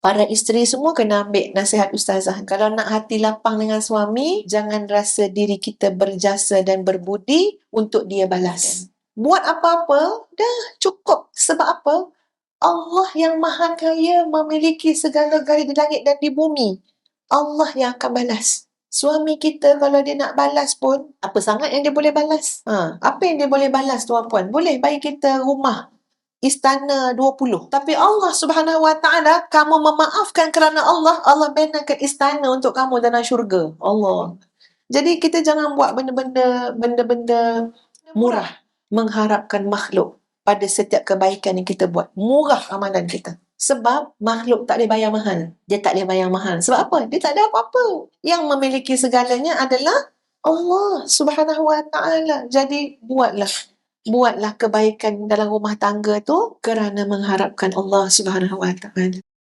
Para isteri semua kena ambil nasihat ustazah. Kalau nak hati lapang dengan suami, jangan rasa diri kita berjasa dan berbudi untuk dia balas. Buat apa-apa, dah cukup. Sebab apa? Allah yang maha kaya memiliki segala-galanya di langit dan di bumi. Allah yang akan balas. Suami kita kalau dia nak balas pun, apa sangat yang dia boleh balas? Ha, apa yang dia boleh balas tuan-puan? Boleh bagi kita rumah istana 20. Tapi Allah Subhanahu Wa Taala kamu memaafkan kerana Allah, Allah benakan istana untuk kamu dalam syurga. Allah. Jadi kita jangan buat benda-benda benda-benda murah mengharapkan makhluk pada setiap kebaikan yang kita buat. Murah amalan kita. Sebab makhluk tak boleh bayar mahal. Dia tak boleh bayar mahal. Sebab apa? Dia tak ada apa-apa. Yang memiliki segalanya adalah Allah Subhanahu Wa Taala. Jadi buatlah buatlah kebaikan dalam rumah tangga tu kerana mengharapkan Allah Subhanahu Wa Taala.